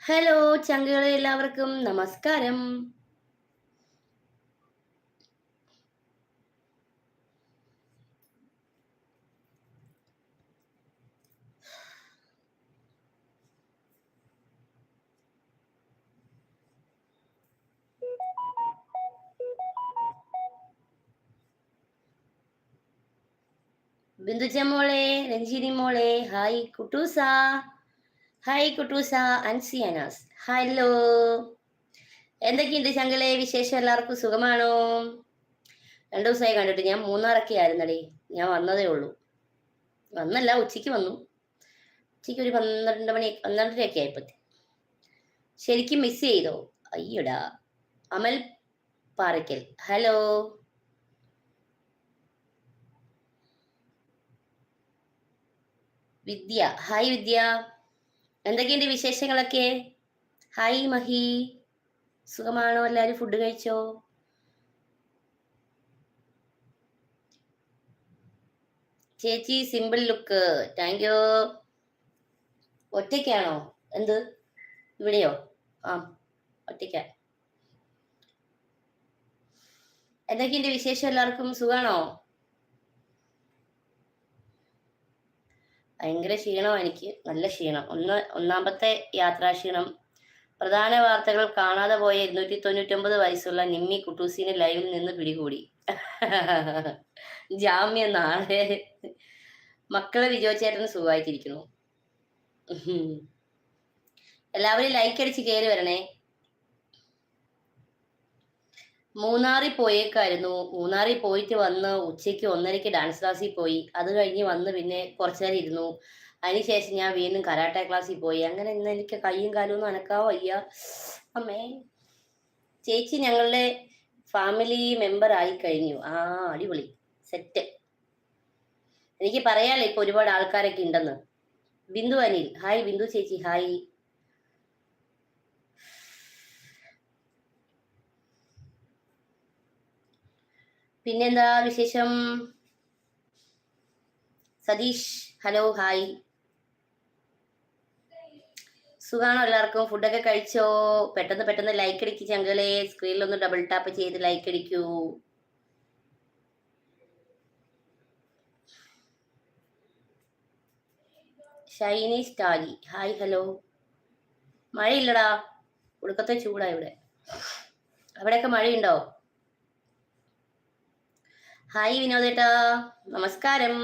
Hello ചങ്കുകളെ എല്ലാവർക്കും നമസ്കാരം. ബിന്ദുജ മോളെ രഞ്ജിനി മോളെ hi Kuttoosa. Hi Kuttoosa Ansiyanas hello. എന്തൊക്കെയുണ്ട് ശങ്കലെ വിശേഷം എല്ലാവർക്കും സുഖമാണോ? രണ്ടു ദിവസമായി കണ്ടിട്ട് ഞാൻ മൂന്നാറൊക്കെ ആയിരുന്നടി. ഞാൻ വന്നതേ ഉള്ളൂ. വന്നല്ല ഉച്ചയ്ക്ക് വന്നു. ഉച്ചയ്ക്ക് ഒരു പന്ത്രണ്ട് മണി പന്ത്രണ്ടരയൊക്കെ ആയിപ്പത്തി ശരിക്കും മിസ് ചെയ്തോ? അയ്യടാ. അമൽ പാറയ്ക്കൽ. ഹലോ. വിദ്യ. ഹായ് വിദ്യ. എന്തൊക്കെയുണ്ട് വിശേഷങ്ങളൊക്കെ? ഹായ് മഹി. സുഖമാണോ? എല്ലാരും ഫുഡ് കഴിച്ചോ? ചേച്ചി സിമ്പിൾ ലുക്ക് താങ്ക് യു ഒറ്റയ്ക്കാണോ? എന്ത്? ഇവിടെയോ? ആ ഒറ്റയ്ക്ക. എന്തൊക്കെയുണ്ട് വിശേഷം എല്ലാവർക്കും? സുഖാണോ? ഭയങ്കര ക്ഷീണം എനിക്ക്. നല്ല ക്ഷീണം. ഒന്ന് ഒന്നാമത്തെ യാത്രാ ക്ഷീണം. പ്രധാന വാർത്തകൾ കാണാതെ പോയ ഇരുന്നൂറ്റി തൊണ്ണൂറ്റൊമ്പത് വയസ്സുള്ള നിമ്മി കുട്ടൂസിനെ ലൈവിൽ നിന്ന് പിടികൂടി. ജാമ്യം നാളെ. മക്കളെ വിജയിച്ചേട്ടന് സുഖമായിട്ടിരിക്കുന്നു. എല്ലാവരും ലൈക്ക് അടിച്ച് കയറി വരണേ. മൂന്നാറിൽ പോയേക്കായിരുന്നു. മൂന്നാറിൽ പോയിട്ട് വന്ന് ഉച്ചയ്ക്ക് ഒന്നരയ്ക്ക് ഡാൻസ് ക്ലാസ്സിൽ പോയി. അത് കഴിഞ്ഞ് വന്ന് പിന്നെ കുറച്ചു നേരം ഇരുന്നു. അതിനുശേഷം ഞാൻ വീണ്ടും കരാട്ടെ ക്ലാസ്സിൽ പോയി. അങ്ങനെ ഇന്ന് എനിക്ക് കൈയും കാലും ഒന്നും അനക്കാവോ വയ്യ. അമ്മേ. ചേച്ചി ഞങ്ങളുടെ ഫാമിലി മെമ്പർ ആയി കഴിഞ്ഞു. ആ അടിപൊളി. സെറ്റ് എനിക്ക് പറയാലോ ഇപ്പൊ ഒരുപാട് ആൾക്കാരൊക്കെ ഉണ്ടെന്ന്. ബിന്ദു അനിൽ. ഹായ് ബിന്ദു ചേച്ചി. ഹായ് പിന്നെന്താ വിശേഷം? Satheesh hello hi. സുഖാണോ എല്ലാവർക്കും? ഫുഡൊക്കെ കഴിച്ചോ? പെട്ടെന്ന് പെട്ടെന്ന് ലൈക്ക് അടിക്ക് ചങ്കളെ. സ്ക്രീനിൽ ഒന്ന് ഡബിൾ ടാപ്പ് ചെയ്ത് ലൈക്ക് അടിക്കൂ. ഷൈനി സ്റ്റാലി. Hi hello. മഴയില്ലടാ. ഉടുക്കത്തെ ചൂടാ ഇവിടെ. അവിടെയൊക്കെ മഴയുണ്ടോ? ഹായ് വിനോദേട്ടാ നമസ്കാരം.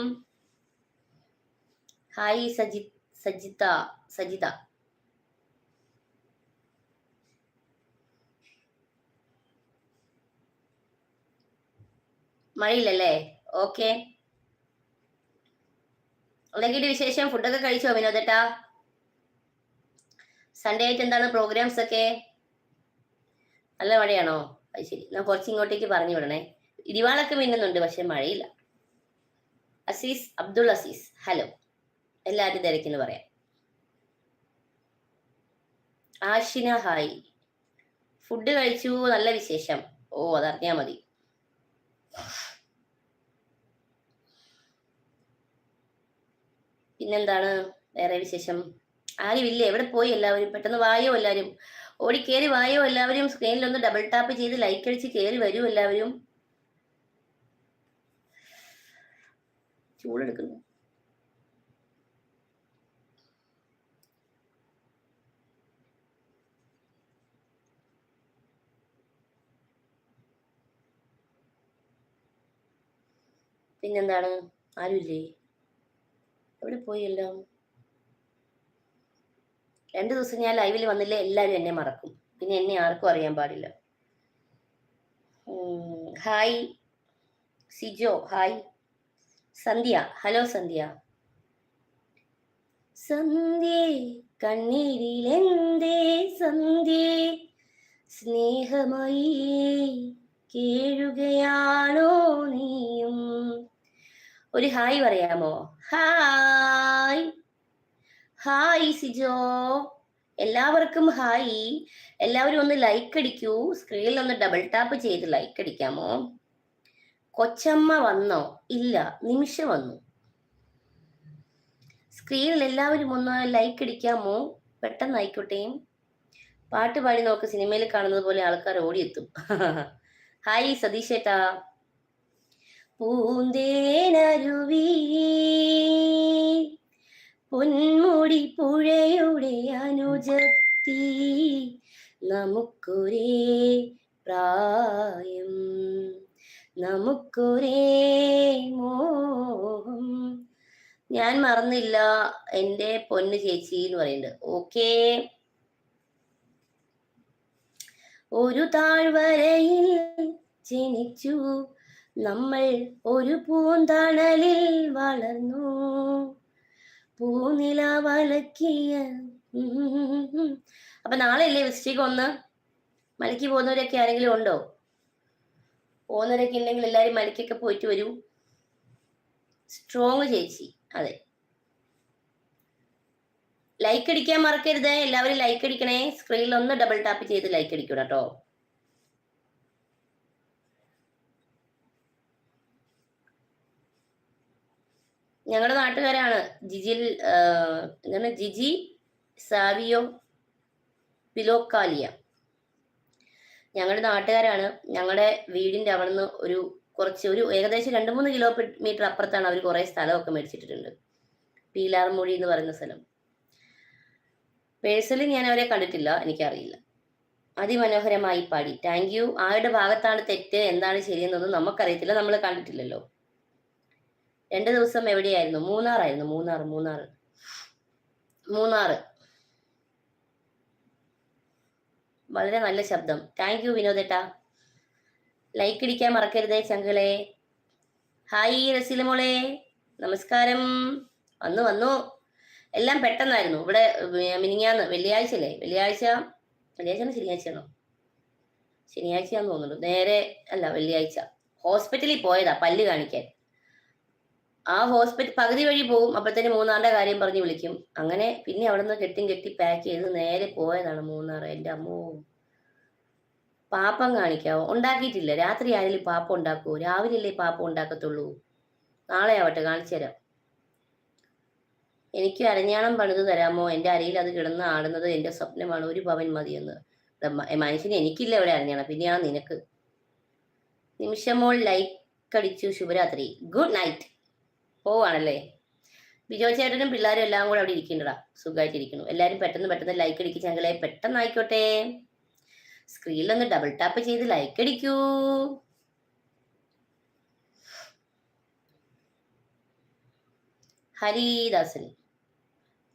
ഹായ് സജി സജിത സജിത. മഴയില്ലല്ലേ? ഓക്കെ. എന്തൊക്കെയുണ്ട് വിശേഷം ഫുഡൊക്കെ കഴിച്ചോ വിനോദേട്ടാ സൺഡേ ആയിട്ട് എന്താണ് പ്രോഗ്രാംസ് ഒക്കെ? നല്ല മഴയാണോ? അത് ശരി. ഞാൻ കുറച്ച് ഇങ്ങോട്ടേക്ക് പറഞ്ഞു വിടണേ. ഇടിവാളൊക്കെ മിന്നുന്നുണ്ട് പക്ഷെ മഴയില്ല. അസീസ് അബ്ദുൾ അസീസ് ഹലോ. എല്ലാവരും തിരക്കെന്ന് പറയാം. ആഷിന ഹായ്. ഫുഡ് കഴിച്ചു നല്ല വിശേഷം. ഓ അതറിഞ്ഞാ മതി. പിന്നെന്താണ്? വേറെ വിശേഷം? ആരുമില്ല? എവിടെ പോയി എല്ലാവരും? പെട്ടെന്ന് വായോ എല്ലാവരും? ഓടി കയറി വായോ എല്ലാവരും? സ്ക്രീനിൽ ഒന്ന് ഡബിൾ ടാപ്പ് ചെയ്ത് ലൈക്ക് അടിച്ച് കയറി വരൂ എല്ലാവരും. ചൂടെടുക്കുന്നു പിന്നെന്താണ്? ആരുമില്ലേ എവിടെ പോയി എല്ലാം? രണ്ടു ദിവസം ഞാൻ ലൈവിൽ വന്നില്ല എല്ലാവരും എന്നെ മറക്കും. പിന്നെ എന്നെ ആർക്കും അറിയാൻ പാടില്ല. Hi Sijo hi Sandhya. Hello Sandhya. സന്ധ്യേ കണ്ണീരിലെന്തേ സന്ധ്യേ? സ്നേഹമായി കേഴുകയാണോ നീയും? ഒരു ഹായ് പറയാമോ? ഹായ്. ഹായ് സിജോ. എല്ലാവർക്കും ഹായ്. എല്ലാവരും ഒന്ന് ലൈക്ക് അടിക്കൂ. സ്ക്രീനിൽ ഒന്ന് ഡബിൾ ടാപ്പ് ചെയ്ത് ലൈക്ക് അടിക്കാമോ? കൊച്ചമ്മ വന്നോ? ഇല്ല നിമിഷ വന്നു. സ്ക്രീനിൽ എല്ലാവരും ഒന്ന് ലൈക്ക് അടിക്കാമോ പെട്ടെന്ന് ആയിക്കോട്ടെയും പാട്ട് പാടി നോക്ക് സിനിമയിൽ കാണുന്നത് പോലെ ആൾക്കാർ ഓടിയെത്തും. ഹായ് സതീഷേട്ടാ പൂന്തേനരുവി പൊന്മുടി പുഴയുടെ അനുജത്തി. നമുക്കൊരേ പ്രായം. നമുക്കൊരേ മോഹം. ഞാൻ മറന്നില്ല എന്റെ പൊന്ന് ചേച്ചി എന്ന് പറയുന്നുണ്ട് ഓക്കേ? ഒരു താഴ്വരയിൽ ജനിച്ചു. നമ്മൾ ഒരു പൂന്തണലിൽ വളർന്നു. പൂനില വലക്കിയ അപ്പൊ നാളെ അല്ലേ വൃശ്ചികം ഒന്ന്? മലക്കി പോകുന്നവരൊക്കെ ആരെങ്കിലും ഉണ്ടോ? പോകുന്നവരൊക്കെ ഉണ്ടെങ്കിൽ എല്ലാരും മലയ്ക്കൊക്കെ പോയിട്ട് വരൂ. സ്ട്രോങ് ചേച്ചി. അതെ. ലൈക്ക് അടിക്കാൻ മറക്കരുത്. എല്ലാവരും ലൈക്ക് അടിക്കണേ. സ്ക്രീനിൽ ഒന്ന് ഡബിൾ ടാപ്പ് ചെയ്ത് ലൈക്ക് അടിക്കണം കേട്ടോ ഞങ്ങളുടെ നാട്ടുകാരാണ്. ജിജിൽ എന്താണ്? ജിജി സാവിയോ പിലോക്കാലിയ. ഞങ്ങളുടെ നാട്ടുകാരാണ്. ഞങ്ങളുടെ വീടിന്റെ അവിടെ നിന്ന് ഒരു കുറച്ച് ഒരു ഏകദേശം രണ്ട് മൂന്ന് കിലോമീറ്റർ അപ്പുറത്താണ് അവർ കുറെ സ്ഥലമൊക്കെ മേടിച്ചിട്ടുണ്ട് പീലാർമൊഴി എന്ന് പറയുന്ന സ്ഥലം. പേഴ്സണലി ഞാൻ അവരെ കണ്ടിട്ടില്ല എനിക്കറിയില്ല. അതിമനോഹരമായി പാടി. Thank you. ആരുടെ ഭാഗത്താണ് തെറ്റ്? എന്താണ് ശരിയെന്നൊന്നും നമുക്കറിയത്തില്ല. നമ്മൾ കണ്ടിട്ടില്ലല്ലോ. രണ്ട് ദിവസം എവിടെയായിരുന്നു? മൂന്നാറായിരുന്നു. മൂന്നാർ മൂന്നാർ മൂന്നാർ വളരെ നല്ല ശബ്ദം. Thank you വിനോദേട്ടാ. ലൈക്ക് ഇടിക്കാൻ മറക്കരുതേ ചങ്കളെ ഹായ് റസീലമോളെ നമസ്കാരം. വന്നു വന്നു. എല്ലാം പെട്ടെന്നായിരുന്നു. ഇവിടെ മിനിങ്ങാന്ന് വെള്ളിയാഴ്ച അല്ലേ? വെള്ളിയാഴ്ച വെള്ളിയാഴ്ച ശനിയാഴ്ചയാണോ? ശനിയാഴ്ചയാന്ന് തോന്നുന്നു നേരെ അല്ല വെള്ളിയാഴ്ച. ഹോസ്പിറ്റലിൽ പോയതാ പല്ല് കാണിക്കാൻ. ആ ഹോസ്പിറ്റൽ പകുതി വഴി പോകും അപ്പോഴത്തേന് മൂന്നാറിന്റെ കാര്യം പറഞ്ഞ് വിളിക്കും. അങ്ങനെ പിന്നെ അവിടെ നിന്ന് കെട്ടി കെട്ടി പാക്ക് ചെയ്ത് നേരെ പോയതാണ് മൂന്നാർ എന്റെ അമ്മോ. പാപ്പം കാണിക്കാവോ? ഉണ്ടാക്കിയിട്ടില്ല. രാത്രി ആരെങ്കിലും പാപ്പം ഉണ്ടാക്കൂ രാവിലെ അല്ലേ പാപ്പം ഉണ്ടാക്കത്തുള്ളൂ? നാളെ ആവട്ടെ കാണിച്ചു തരാം. എനിക്ക് അരഞ്ഞാണം പണിത് തരാമോ? എന്റെ അരയിൽ അത് കിടന്ന് ആടുന്നത് എന്റെ സ്വപ്നമാണ്. ഒരു പവൻ മതിയെന്ന്. മനുഷ്യന് എനിക്കില്ല ഇവിടെ അരഞ്ഞാണം. പിന്നെയാണ് നിനക്ക്. നിമിഷമോൾ ലൈക്ക് അടിച്ചു ശുഭരാത്രി. Good night. പോവാണല്ലേ? ബിജോ ചേട്ടനും പിള്ളേരും എല്ലാം കൂടെ അവിടെ ഇരിക്കണ്ടടാ സുഖമായിട്ടിരിക്കുന്നു എല്ലാരും പെട്ടെന്ന് പെട്ടെന്ന് ലൈക്ക് അടിക്കുക ഞങ്ങളെ പെട്ടെന്ന് ആയിക്കോട്ടെ സ്ക്രീനിൽ ഒന്ന് ഡബിൾ ടാപ്പ് ചെയ്ത് ലൈക്ക് അടിക്കൂ. ഹരിദാസൻ.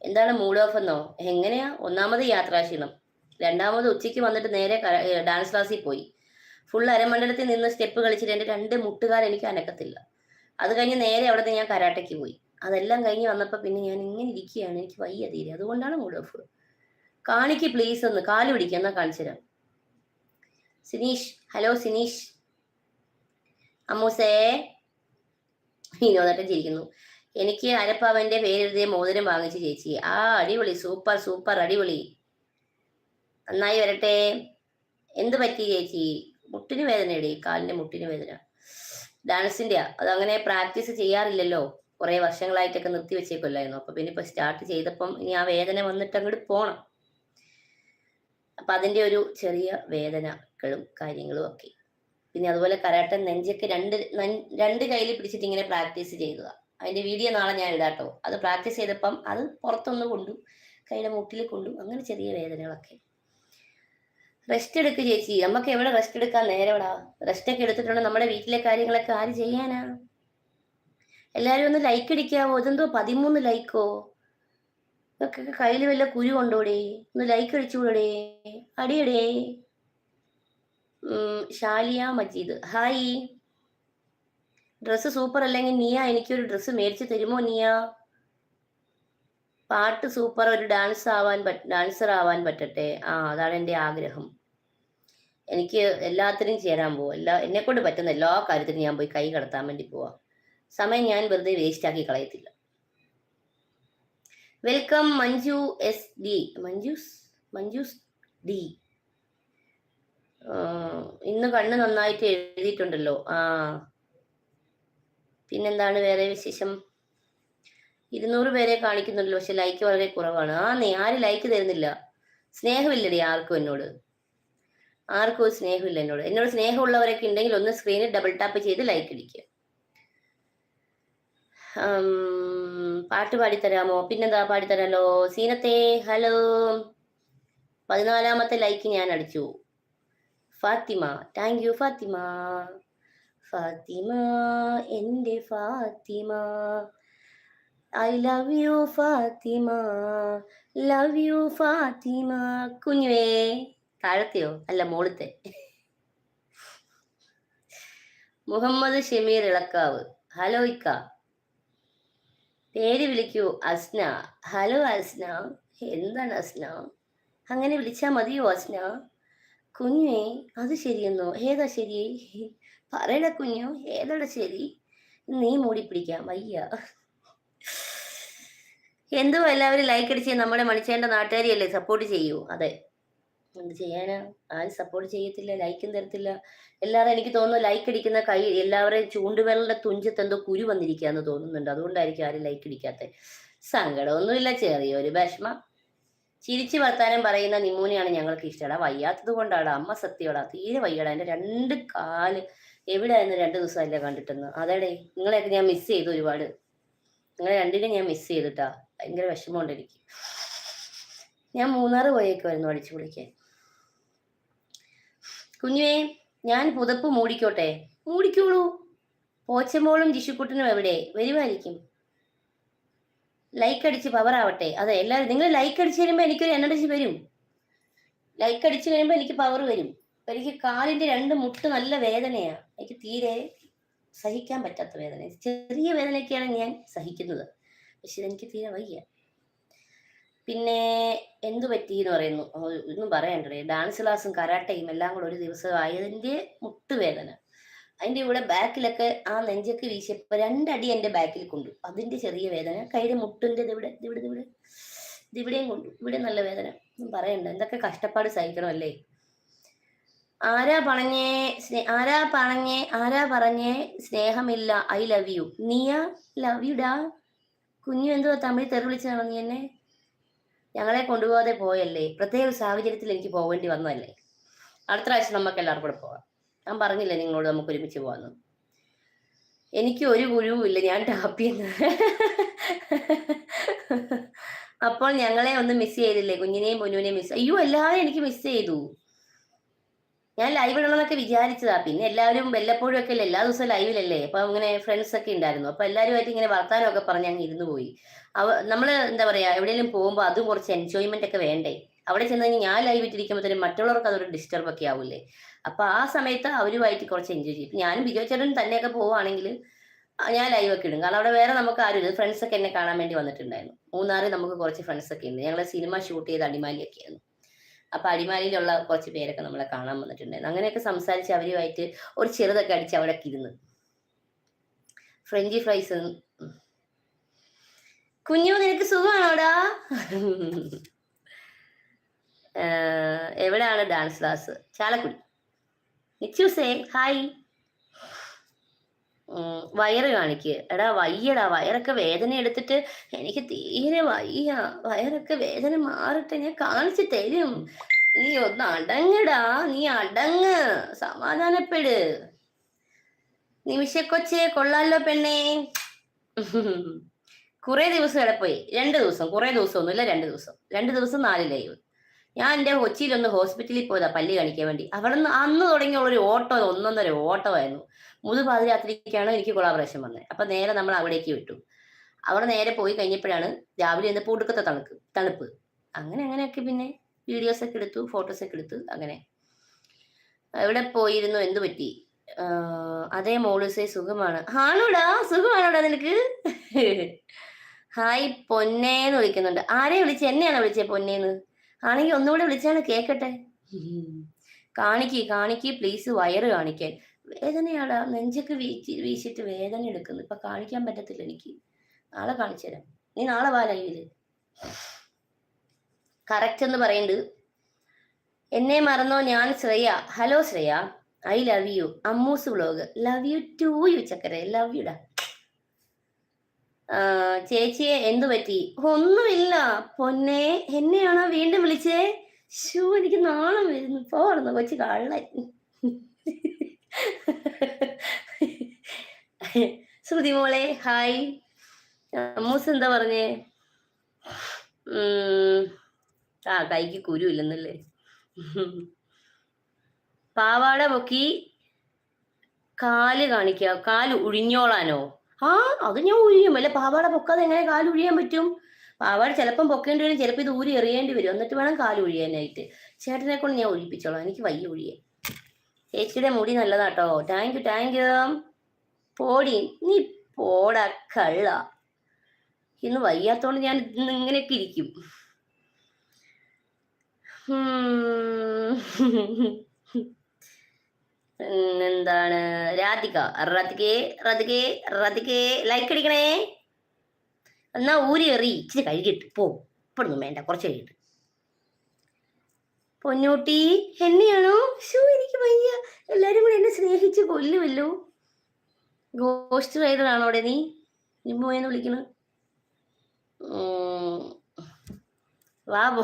എന്താണ് മൂഡ് ഓഫ് എന്നോ? എങ്ങനെയാ? ഒന്നാമത് യാത്രാക്ഷീണം. രണ്ടാമത് ഉച്ചയ്ക്ക് വന്നിട്ട് നേരെ ഡാൻസ് ക്ലാസ്സിൽ പോയി. ഫുൾ അരമണ്ഡലത്തിൽ നിന്ന് സ്റ്റെപ്പ് കളിച്ചിട്ട് എന്റെ രണ്ട് മുട്ടുകാൽ എനിക്ക് അനക്കത്തില്ല. അത് കഴിഞ്ഞ് നേരെ അവിടെ നിന്ന് ഞാൻ കരാട്ടയ്ക്ക് പോയി. അതെല്ലാം കഴിഞ്ഞ് വന്നപ്പോൾ പിന്നെ ഞാൻ ഇങ്ങനെ ഇരിക്കുകയാണ്. എനിക്ക് വയ്യ തീരെ. അതുകൊണ്ടാണ് മൂഡ് ഓഫ് കാണിക്ക് പ്ലീസ് ഒന്ന്. കാൽ പിടിക്കുക എന്നാ കാണിച്ചുതരാം സിനീഷ്. ഹലോ സിനീഷ്. അമ്മൂസേ. വിനോദട്ടൻ ചിരിക്കുന്നു. എനിക്ക് അരപ്പാവന്റെ പേരെഴുതിയ മോതിരം വാങ്ങിച്ചു ചേച്ചി. ആ അടിപൊളി. സൂപ്പർ സൂപ്പർ അടിപൊളി. നന്നായി വരട്ടെ. എന്ത് പറ്റി ചേച്ചി? മുട്ടിന് വേദനയുടെ കാലിന്റെ മുട്ടിന് വേദന? ഡാൻസിന്റെ അതങ്ങനെ പ്രാക്ടീസ് ചെയ്യാറില്ലല്ലോ. കുറെ വർഷങ്ങളായിട്ടൊക്കെ നിർത്തി വെച്ചേക്കൊല്ലായിരുന്നു അപ്പൊ പിന്നെ ഇപ്പൊ സ്റ്റാർട്ട് ചെയ്തപ്പം ഇനി ആ വേദന വന്നിട്ട് അങ്ങോട്ട് പോണം. അപ്പൊ അതിന്റെ ഒരു ചെറിയ വേദനകളും കാര്യങ്ങളും ഒക്കെ. പിന്നെ അതുപോലെ കരാട്ടൻ നെഞ്ചൊക്കെ രണ്ട് രണ്ട് കയ്യിൽ പിടിച്ചിട്ട് ഇങ്ങനെ പ്രാക്ടീസ് ചെയ്തതാ. അതിന്റെ വീഡിയോ നാളെ ഞാൻ ഇടാട്ടോ അത് പ്രാക്ടീസ് ചെയ്തപ്പം അത് പുറത്തൊന്ന് കൊണ്ടു കയ്യിലെ മുട്ടിൽ കൊണ്ടു അങ്ങനെ ചെറിയ വേദനകളൊക്കെ. റെസ്റ്റ് എടുക്ക് ചേച്ചി. നമുക്ക് എവിടെ റെസ്റ്റ് എടുക്കാൻ നേരവിടാ? റെസ്റ്റ് ഒക്കെ എടുത്തിട്ടുണ്ട്. നമ്മുടെ വീട്ടിലെ കാര്യങ്ങളൊക്കെ ആര് ചെയ്യാനാ? എല്ലാരും ഒന്ന് ലൈക്ക് അടിക്കാവോ? ഇതെന്തോ പതിമൂന്ന് ലൈക്കോ ഇതൊക്കെ കയ്യിൽ വല്ല കുരു കൊണ്ടോടേ? ഒന്ന് ലൈക്ക് അടിച്ചുകൂടേ അടിയടേ? Shaliya Majeed. Hi. Dress super അല്ലെങ്കിൽ നീയ എനിക്കൊരു ഡ്രസ്സ് മേടിച്ചു തരുമോ നീയ? പാട്ട് സൂപ്പർ ഒരു ഡാൻസ് ആവാൻ ഡാൻസർ ആവാൻ പറ്റട്ടെ? ആ അതാണ് എന്റെ ആഗ്രഹം. എനിക്ക് എല്ലാത്തിനും ചേരാൻ പോവാം. എല്ലാ എന്നെ കൊണ്ട് പറ്റുന്ന എല്ലാ കാര്യത്തിനും ഞാൻ പോയി കൈ കടത്താൻ വേണ്ടി പോവാം. സമയം ഞാൻ വെറുതെ വേസ്റ്റ് ആക്കി കളയത്തില്ല. Welcome Manju S D Manjus Manjus D ഇന്ന് കണ്ണ് നന്നായിട്ട് എഴുതിയിട്ടുണ്ടല്ലോ. ആ. പിന്നെന്താണ് വേറെ വിശേഷം? ഇരുന്നൂറ് പേരെ കാണിക്കുന്നുണ്ടല്ലോ പക്ഷെ ലൈക്ക് വളരെ കുറവാണ്. ആ നീ ആരും ലൈക്ക് തരുന്നില്ല. സ്നേഹമില്ലടി ആർക്കും എന്നോട്. ആർക്കും ഒരു സ്നേഹമില്ല എന്നോട്. എന്നോട് സ്നേഹമുള്ളവരൊക്കെ ഉണ്ടെങ്കിൽ ഒന്ന് സ്ക്രീനിൽ ഡബിൾ ടാപ്പ് ചെയ്ത് ലൈക്ക് അടിക്കുക ഉം, പാട്ട് പാടിത്തരാമോ? പിന്നെന്താ പാടിത്തരാലോ? സീനത്തെ ഹലോ. പതിനാലാമത്തെ ലൈക്ക് ഞാൻ അടിച്ചു. Fathima thank you Fathima. Fathima എന്റെ Fathima. I love you Fathima love you Fathima കുഞ്ഞുവേ താഴത്തെയോ? അല്ല മോളത്തെ മുഹമ്മദ് ഷമീർ ഇളക്കാവ്. ഹലോ ഇക്ക. പേര് വിളിക്കൂ അസ്ന. ഹലോ അസ്ന. എന്താണ് അസ്ന? അങ്ങനെ വിളിച്ചാ മതിയോ അസ്ന? കുഞ്ഞേ അത് ശരിയെന്നോ? ഏതാ ശരി? പറയണ കുഞ്ഞു ഏതാണ് ശരി? നീ മൂടി പിടിക്കാം വയ്യ. എന്തോ എല്ലാവരും ലൈക്ക് അടിച്ച് നമ്മുടെ മണിച്ചേന്റെ നാട്ടുകാരിയല്ലേ സപ്പോർട്ട് ചെയ്യൂ? അതെ. എന്ത് ചെയ്യാനാ? ആരും സപ്പോർട്ട് ചെയ്യത്തില്ല ലൈക്കും തരത്തില്ല. എല്ലാവരും എനിക്ക് തോന്നുന്നു ലൈക്ക് അടിക്കുന്ന കൈ എല്ലാവരെയും ചൂണ്ടുവിരലിന്റെ തുഞ്ചത്ത് എന്തോ കുരു വന്നിരിക്കാന്ന് തോന്നുന്നുണ്ട്. അതുകൊണ്ടായിരിക്കും ആരും ലൈക്ക് അടിക്കാത്ത. സങ്കടമൊന്നുമില്ല ചെറിയൊരു വിഷമം. ചിരിച്ചു വർത്താനം പറയുന്ന നിമൂനെയാണ് ഞങ്ങൾക്ക് ഇഷ്ടമാണ് വയ്യാത്തത് കൊണ്ടാണ് അമ്മ സത്യോടാ തീരെ വയ്യട. എന്റെ രണ്ട് കാൽ എവിടെയായിരുന്നു രണ്ട് ദിവസമല്ലേ കണ്ടിട്ടെന്ന്? അതേടെ നിങ്ങളെയൊക്കെ ഞാൻ മിസ് ചെയ്തു ഒരുപാട്. നിങ്ങളെ രണ്ടിനെ ഞാൻ മിസ് ചെയ്തിട്ടാ. ഭയങ്കര വിഷമമുണ്ട് എനിക്ക് ഞാൻ മൂന്നാറ് പോയേക്കുമായിരുന്നു അടിച്ചു പൊളിക്കാൻ. കുഞ്ഞുവേ ഞാൻ പുതപ്പ് മൂടിക്കോട്ടെ. മൂടിക്കോളൂ. പോച്ചമോളും ജിഷുക്കുട്ടനും എവിടെ? വരുമായിരിക്കും. ലൈക്ക് അടിച്ച് പവർ ആവട്ടെ. അതെ എല്ലാവരും നിങ്ങൾ ലൈക്ക് അടിച്ച് വരുമ്പോൾ എനിക്കൊരു എനർജി വരും. ലൈക്ക് അടിച്ച് കഴിയുമ്പോൾ എനിക്ക് പവർ വരും. എനിക്ക് കാലിന്റെ രണ്ട് മുട്ട് നല്ല വേദനയാണ് എനിക്ക് തീരെ സഹിക്കാൻ പറ്റാത്ത വേദന ചെറിയ വേദനയൊക്കെയാണ് ഞാൻ സഹിക്കുന്നത്. പക്ഷെ എനിക്ക് തീരെ വയ്യ പിന്നെ എന്തു പറ്റി എന്ന് പറയുന്നു ഒന്നും പറയണ്ടേ ഡാൻസ് ക്ലാസ്സും കരാട്ടയും എല്ലാം കൂടെ ഒരു ദിവസം ആയതിന്റെ മുട്ടുവേദന. അതിന്റെ ഇവിടെ ബാക്കിലൊക്കെ ആ നെഞ്ചൊക്കെ വീശിയപ്പോ രണ്ടടി എന്റെ ബാക്കിൽ കൊണ്ടു. അതിന്റെ ചെറിയ വേദന. കയ്യിലെ മുട്ടിന്റെ ഇവിടെ ഇവിടെ ഇവിടെ. ഇതിവിടെയും കൊണ്ടു. ഇവിടെ നല്ല വേദന. ഒന്നും പറയണ്ട. എന്തൊക്കെ കഷ്ടപ്പാട് സഹിക്കണം അല്ലേ ആരാ പറഞ്ഞേ സ്നേ ആരാ പറഞ്ഞേ ആരാ പറഞ്ഞേ സ്നേഹമില്ല. I love you. നീയ love you ഡാ? കുഞ്ഞു എന്തുവാ തമിഴ് തെറി വിളിച്ചതാണോ നീ എന്നെ. ഞങ്ങളെ കൊണ്ടുപോകാതെ പോയല്ലേ. പ്രത്യേക സാഹചര്യത്തിൽ എനിക്ക് പോകേണ്ടി വന്നതല്ലേ. അടുത്ത പ്രാവശ്യം നമുക്ക് എല്ലാവർക്കും കൂടെ പോവാം ഞാൻ പറഞ്ഞില്ലേ നിങ്ങളോട് നമുക്ക് ഒരുമിച്ച് പോവാന്ന് എനിക്ക് ഒരു കുഴിവും ഇല്ല. ഞാൻ ടാപ്പി ചെയ്യുന്ന അപ്പോൾ ഞങ്ങളെ ഒന്ന് മിസ് ചെയ്തില്ലേ? കുഞ്ഞിനെയും പൊന്നുവിനെയും മിസ് അയ്യോ എല്ലാവരും എനിക്ക് മിസ് ചെയ്തു. ഞാൻ ലൈവ് ഇടണം എന്നൊക്കെ വിചാരിച്ചതാ. പിന്നെ എല്ലാവരും വല്ലപ്പോഴും ഒക്കെ അല്ലേ എല്ലാ ദിവസവും ലൈവിലല്ലേ അപ്പൊ അങ്ങനെ ഫ്രണ്ട്സ് ഒക്കെ ഉണ്ടായിരുന്നു. അപ്പൊ എല്ലാവരുമായിട്ട് ഇങ്ങനെ വർത്താനമൊക്കെ പറഞ്ഞ് അങ്ങ് ഇരുന്ന് പോയി. അവ നമ്മൾ എന്താ പറയാ എവിടെയെങ്കിലും പോകുമ്പോൾ അതും കുറച്ച് എൻജോയ്മെന്റ് ഒക്കെ വേണ്ടേ? അവിടെ ചെന്ന് കഴിഞ്ഞാൽ ഞാൻ ലൈവ് ഇട്ടിരിക്കുമ്പോഴത്തേനും മറ്റുള്ളവർക്ക് അതൊരു ഡിസ്റ്റർബ് ഒക്കെ ആവില്ലേ? അപ്പൊ ആ സമയത്ത് അവരുമായിട്ട് കുറച്ച് എൻജോയ് ചെയ്യും. ഞാനും ബിജോ ചേട്ടൻ തന്നെയൊക്കെ പോവുകയാണെങ്കിൽ ഞാൻ ലൈവ് ഒക്കെ ഇടും. കാരണം അവിടെ വേറെ നമുക്ക് ആരും ഇല്ല ഫ്രണ്ട്സ് ഒക്കെ എന്നെ കാണാൻ വേണ്ടി വന്നിട്ടുണ്ടായിരുന്നു. മൂന്നാറിൽ നമുക്ക് കുറച്ച് ഫ്രണ്ട്സ് ഒക്കെ ഉണ്ട്. ഞങ്ങൾ സിനിമ ഷൂട്ട് ചെയ്ത് അടിമാലിയൊക്കെ ആയിരുന്നു അപ്പൊ അടിമാലിയിലുള്ള കുറച്ച് പേരൊക്കെ നമ്മളെ കാണാൻ വന്നിട്ടുണ്ടായിരുന്നു. അങ്ങനെയൊക്കെ സംസാരിച്ച് അവരുമായിട്ട് ഒരു ചെറുതൊക്കെ അടിച്ച് അവിടെ ഇരുന്ന്. ഫ്രഞ്ച് ഫ്രൈസ് കുഞ്ഞു നിനക്ക് സുഖമാണോടാ? എവിടെയാണ് dance class? Chalakudy. Nichu say hi വയറ് കാണിക്ക്. എടാ വയ്യടാ. വയറൊക്കെ വേദന എടുത്തിട്ട് എനിക്ക് തീരെ വയ്യ. വയറൊക്കെ വേദന മാറട്ടെ. ഞാൻ കാണിച്ചു തരും. നീ ഒന്ന് അടങ്ങടാ. നീ അടങ്ങ്. സമാധാനപ്പെട്. നിമിഷക്കൊച്ചേ കൊള്ളാലോ പെണ്ണേ. കുറെ ദിവസം ഇവിടെ പോയി. രണ്ട് ദിവസം. കുറെ ദിവസം ഒന്നുമില്ല രണ്ട് ദിവസം. രണ്ട് ദിവസം നാല് ലൈവ്. ഞാൻ എന്റെ കൊച്ചിയിലൊന്ന് ഹോസ്പിറ്റലിൽ പോയതാ പല്ല് കാണിക്കാൻ വേണ്ടി. അവിടെ നിന്ന് അന്ന് തുടങ്ങിയുള്ള ഒരു ഓട്ടോ ഒന്നൊന്നര ഓട്ടമായിരുന്നു മുതുപാതിരാത്രിക്കാണ് എനിക്ക് കൊളാബറേഷൻ വന്നത് അപ്പൊ നേരെ നമ്മൾ അവിടേക്ക് വിട്ടു. അവിടെ നേരെ പോയി കഴിഞ്ഞപ്പോഴാണ് രാവിലെ ഇന്ന് പൂടുക്കത്തെ തണുക്ക് തണുപ്പ്. അങ്ങനെ അങ്ങനെയൊക്കെ പിന്നെ വീഡിയോസ് ഒക്കെ എടുത്തു ഫോട്ടോസ് ഒക്കെ എടുത്തു അങ്ങനെ. എവിടെ പോയിരുന്നു എന്തു പറ്റി? അതേ മോളുസേ സുഖമാണ്. ആണോടാ സുഖമാണോടാ നിനക്ക്? ഹായ് പൊന്നേന്ന് വിളിക്കുന്നുണ്ട്. ആരെ വിളിച്ച? എന്നെയാണ് വിളിച്ചേ പൊന്നേന്ന്? ആണെങ്കിൽ ഒന്നുകൂടെ വിളിച്ചാണ് കേക്കട്ടെ. കാണിക്ക് കാണിക്ക് പ്ലീസ് വയറ് കാണിക്കാൻ. വേദനയാടാ. നെഞ്ചൊക്കെ വീച്ച് വീശിട്ട് വേദന എടുക്കുന്നു. ഇപ്പൊ കാണിക്കാൻ പറ്റത്തില്ല എനിക്ക്. നാളെ കാണിച്ചു തരാം. നീ നാളെ വാ ലൈവിൽ. കറക്റ്റ് എന്ന് പറയുന്നുണ്ട് എന്നെ മറന്നോ ഞാൻ Shreya. Hello Shreya. I love you Ammus vlog love you too you ചക്കര ലവ് യുടാ ചേച്ചിയെ എന്തു പറ്റി? ഒന്നുമില്ല. പൊന്നെ എന്നെയാണോ വീണ്ടും വിളിച്ചേ? ഷൂ എനിക്ക് നാണം വരുന്നു. പോർന്നു കൊച്ചു കള്ളൻ. ശ്രുതി മോളെ ഹായ്. അമ്മൂസ് എന്താ പറഞ്ഞേ? ആ കൈക്ക് കുരു ഇല്ലെന്നല്ലേ? പാവാട പൊക്കി കാൽ കാണിക്കുക കാൽ ഉഴിഞ്ഞോളാനോ? ആ അത് ഞാൻ ഉഴിയും. അല്ലെ പാവാട പൊക്കാതെ എങ്ങനെ കാൽ ഉഴിയാൻ പറ്റും? പാവാട ചിലപ്പം പൊക്കേണ്ടി വരും ചിലപ്പോൾ ഇത് ഊരി എറിയേണ്ടി വരും. എന്നിട്ട് വേണം കാൽ ഉഴിയാനായിട്ട്. ചേട്ടനെ കൊണ്ട് ഞാൻ ഒഴിപ്പിച്ചോളാം. എനിക്ക് വയ്യ ഒഴിയേ ചേച്ചിയുടെ മുടി നല്ലതാട്ടോ. താങ്ക് യു താങ്ക് യു പോടി നീ പോടാ കള്ള. ഇന്ന് വയ്യാത്തോണ്ട് ഞാൻ ഇന്ന് ഇങ്ങനെയൊക്കെ ഇരിക്കും. എന്താണ് രാധിക റതികേ റതികേ റതികേ ലൈക്ക് അടിക്കണേ. എന്നാ ഊരി എറി. ഇച്ചിരി കഴുകിട്ട് പോ. ഇപ്പൊ വേണ്ട കുറച്ച് കഴുകിട്ട് പൊന്നൂട്ടി എന്നെയാണോ? ശോ എനിക്ക് വയ്യ. എല്ലാരും കൂടെ എന്നെ സ്നേഹിച്ച് കൊല്ലുമല്ലോ ഗോസ്റ്റ് റൈഡർ ആണോ അവിടെ നീ? നീ പോയെന്ന് വിളിക്കണ. വാ പോ.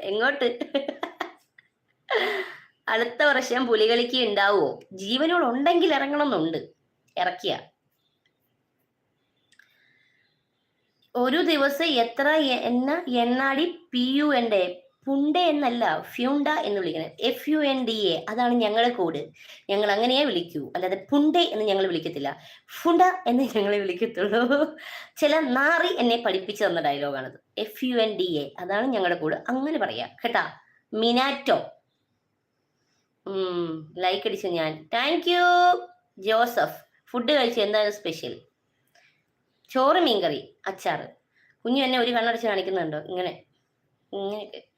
എങ്ങോട്ട്? അടുത്ത വർഷം പുലികളിക്ക് ഉണ്ടാവുമോ ജീവനോട് ഉണ്ടെങ്കിൽ ഇറങ്ങണമെന്നുണ്ട്. ഇറക്കിയ. ഒരു ദിവസം എത്ര എന്ന എണ്ണാടി പി യു എന്റെ പുണ്ട എന്നല്ല ഫ്യൂണ്ട എന്ന് വിളിക്കുന്നത്. F U N D A അതാണ് ഞങ്ങളെ കോഡ് ഞങ്ങൾ അങ്ങനെയേ വിളിക്കൂ. അല്ലാതെ ഫുണ്ട എന്ന് ഞങ്ങൾ വിളിക്കത്തില്ല. ഫുണ്ട എന്ന് ഞങ്ങളെ വിളിക്കത്തുള്ളൂ. ചില നാറി എന്നെ പഠിപ്പിച്ചു തന്ന ഡയലോഗാണത് F U N D A അതാണ് ഞങ്ങളുടെ കോഡ് അങ്ങനെ പറയാ. കേട്ടാ? മിനാറ്റോ. ലൈക്ക് അടിച്ചു ഞാൻ. Thank you Joseph. ഫുഡ് കഴിച്ചു. എന്താണ് സ്പെഷ്യൽ ചോറ് മീൻകറി അച്ചാറ്. കുഞ്ഞു എന്നെ ഒരു കണ്ണടച്ച് കാണിക്കുന്നുണ്ടോ? ഇങ്ങനെ ഇങ്ങനെയൊക്കെ.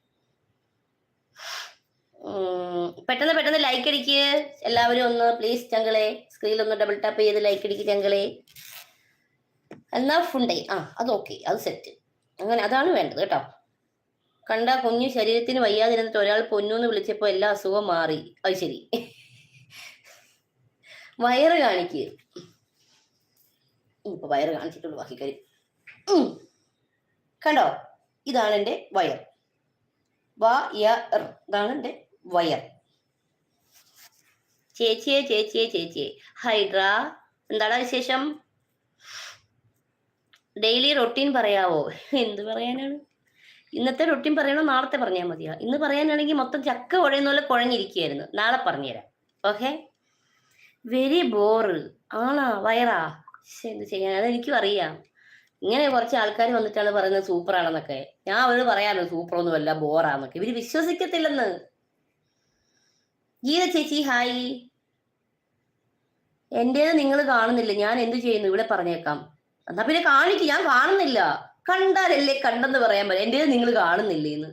പെട്ടെന്ന് പെട്ടെന്ന് ലൈക്ക് അടിക്ക്. എല്ലാവരും ഒന്ന് പ്ലീസ് ചങ്കളെ സ്ക്രീനിൽ ഒന്ന് ഡബിൾ ടാപ്പ് ചെയ്ത് ലൈക്ക് അടിക്ക് ചങ്കളെ. എന്നാ ഫുണ്ടേ ആ അത് ഓക്കെ അത് സെറ്റ് അങ്ങനെ അതാണ് വേണ്ടത് കേട്ടോ. കണ്ട കുഞ്ഞു ശരീരത്തിന് വയ്യാതിരുന്നിട്ട് ഒരാൾ പൊന്നൂന്ന് വിളിച്ചപ്പോ എല്ലാ അസുഖവും മാറി. അത് ശരി. വയറ് കാണിക്കുക ഇപ്പൊ വയറ് കാണിച്ചിട്ടുള്ളൂ ബാക്കി കാര്യം. കണ്ടോ? ഇതാണ് എന്റെ വയർ. വ യ ർ. ഇതാണ് എന്റെ വയർ. ചേച്ചിയെ ചേച്ചിയെ ചേച്ചിയെ. ഹൈഡ്ര എന്താടാ വിശേഷം? ഡെയിലി റൊട്ടീൻ പറയാവോ? എന്ത് പറയാനാണ്? ഇന്നത്തെ റൊട്ടീൻ പറയണോ നാളത്തെ പറഞ്ഞാൽ മതിയാ? ഇന്ന് പറയാനാണെങ്കിൽ മൊത്തം ചക്ക കുഴയുന്ന പോലെ കുഴഞ്ഞിരിക്കുകയായിരുന്നു നാളെ പറഞ്ഞുതരാം. ഓക്കെ? വെരി ബോറ് ആണാ? വയറാ? എന്ത് ചെയ്യാൻ അതെനിക്കും അറിയാം. ഇങ്ങനെ കുറച്ച് ആൾക്കാർ വന്നിട്ടാണ് പറയുന്നത് സൂപ്പറാണെന്നൊക്കെ. ഞാൻ അവരോട് പറയാമല്ലോ സൂപ്പറൊന്നുമല്ല ബോറാന്നൊക്കെ. ഇവർ വിശ്വസിക്കത്തില്ലെന്ന്. ഗീത ചേച്ചി ഹായ്. എന്റേത് നിങ്ങൾ കാണുന്നില്ല. ഞാൻ എന്ത് ചെയ്യുന്നു? ഇവിടെ പറഞ്ഞേക്കാം. എന്നാ പിന്നെ കാണിക്കും ഞാൻ കാണുന്നില്ല. കണ്ടാലല്ലേ കണ്ടെന്ന് പറയാൻ പറ്റും. എന്റേത് നിങ്ങൾ കാണുന്നില്ലേന്ന്.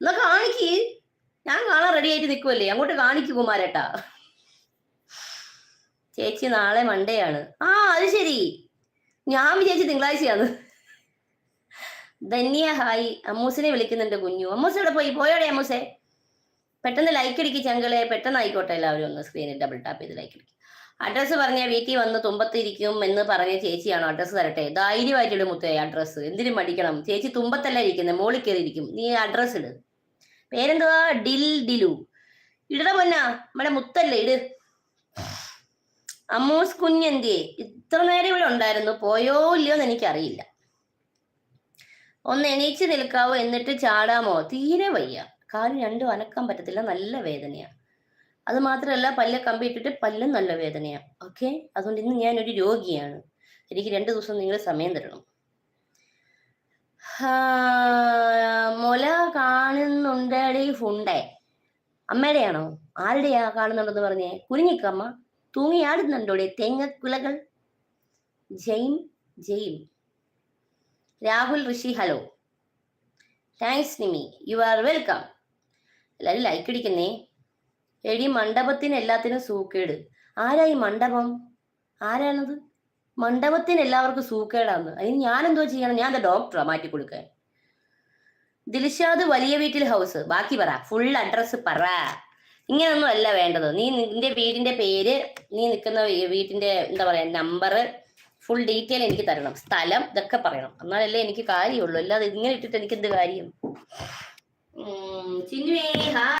എന്നാ കാണിക്ക്. ഞാൻ കാണാൻ റെഡി ആയിട്ട് നിൽക്കുമല്ലേ അങ്ങോട്ട് കാണിക്കൂ കുമാരേട്ടാ. ചേച്ചി നാളെ മൺഡേ ആണ്. ആ അത് ശരി. ഞാൻ വിചാരിച്ചു തിങ്കളാഴ്ചയാണ്. ധന്യ ഹായ്. അമ്മൂസിനെ വിളിക്കുന്നുണ്ട് കുഞ്ഞു. അമ്മൂസ് ഇവിടെ പോയി? പോയോടെ അമ്മൂസെ? പെട്ടെന്ന് ലൈക്ക് അടിക്ക് ചങ്കളെ. പെട്ടെന്ന് ആയിക്കോട്ടെ എല്ലാവരും ഒന്ന് സ്ക്രീനിൽ ഡബിൾ ടാപ്പ് ചെയ്ത് ലൈക്ക് അടിക്കും. അഡ്രസ്സ് പറഞ്ഞ വീട്ടിൽ വന്ന് തുമ്പത്തിരിക്കും എന്ന് പറഞ്ഞ ചേച്ചിയാണോ അഡ്രസ്സ് തരട്ടെ? ധൈര്യമായിട്ടിട് മുത്തേ അഡ്രസ്സ് എന്തിനും മടിക്കണം. ചേച്ചി തുമ്പത്തല്ല ഇരിക്കുന്നത് മോളിൽ കയറി ഇരിക്കും. നീ അഡ്രസ്സ് ഇട്. പേരെന്തുവാ? ഡിൽ ഡിലു. ഇടട പൊന്നാ. നമ്മുടെ മുത്തല്ലേ ഇട്. അമ്മൂസ് കുഞ്ഞെന്തിയെ? ഇത്ര നേരം ഇവിടെ ഉണ്ടായിരുന്നു പോയോ ഇല്ലയോ എന്ന് എനിക്കറിയില്ല. ഒന്ന് എണീച്ച് നിൽക്കാവോ എന്നിട്ട് ചാടാമോ? തീരെ വയ്യ. കാൽ രണ്ടും അനക്കാൻ പറ്റത്തില്ല നല്ല വേദനയാ. അത് മാത്രമല്ല പല്ല് കമ്പി ഇട്ടിട്ട് പല്ലും നല്ല വേദനയാ. ഓക്കെ? അതുകൊണ്ട് ഇന്ന് ഞാൻ ഒരു രോഗിയാണ്. എനിക്ക് രണ്ട് ദിവസം നിങ്ങൾ സമയം തരണം. മുല കാണുന്നുണ്ടടി ഫുണ്ടേ. അമ്മയുടെയാണോ ആരുടെയാ കാണുന്നുണ്ടെന്ന് പറഞ്ഞേ? കുനിഞ്ഞിക്കമ്മ തൂങ്ങിയാടുന്നുണ്ടോടെ തേങ്ങക്കുലകൾ? Jaime Jaime. Rahul Rishi hello. Thanks Nimi. You are welcome എല്ലാവരും ലൈക്ക് അടിക്കുന്നേ. എടി മണ്ഡപത്തിന് എല്ലാത്തിനും സൂക്കേട്. ആരായി മണ്ഡപം? ആരാണത്? മണ്ഡപത്തിന് എല്ലാവർക്കും സൂക്കേടാന്ന്. അതിന് ഞാൻ എന്തോ ചെയ്യണം? ഞാൻ എന്താ ഡോക്ടറാ മാറ്റി കൊടുക്കാൻ ദിൽഷാദ് വലിയ വീട്ടിൽ ഹൗസ് ബാക്കി പറ. ഫുൾ അഡ്രസ്സ് പറ. ഇങ്ങനൊന്നും അല്ല വേണ്ടത്. നീ നിന്റെ വീടിന്റെ പേര് നീ നിൽക്കുന്ന വീട്ടിന്റെ എന്താ പറയാ നമ്പർ ഫുൾ ഡീറ്റെയിൽ എനിക്ക് തരണം. സ്ഥലം ഇതൊക്കെ പറയണം. എന്നാലല്ലേ എനിക്ക് കാര്യമുള്ളൂ. അല്ലാതെ ഇങ്ങനെ ഇട്ടിട്ട് എനിക്ക് എന്ത് കാര്യം ചിന്നുവേ ഹാ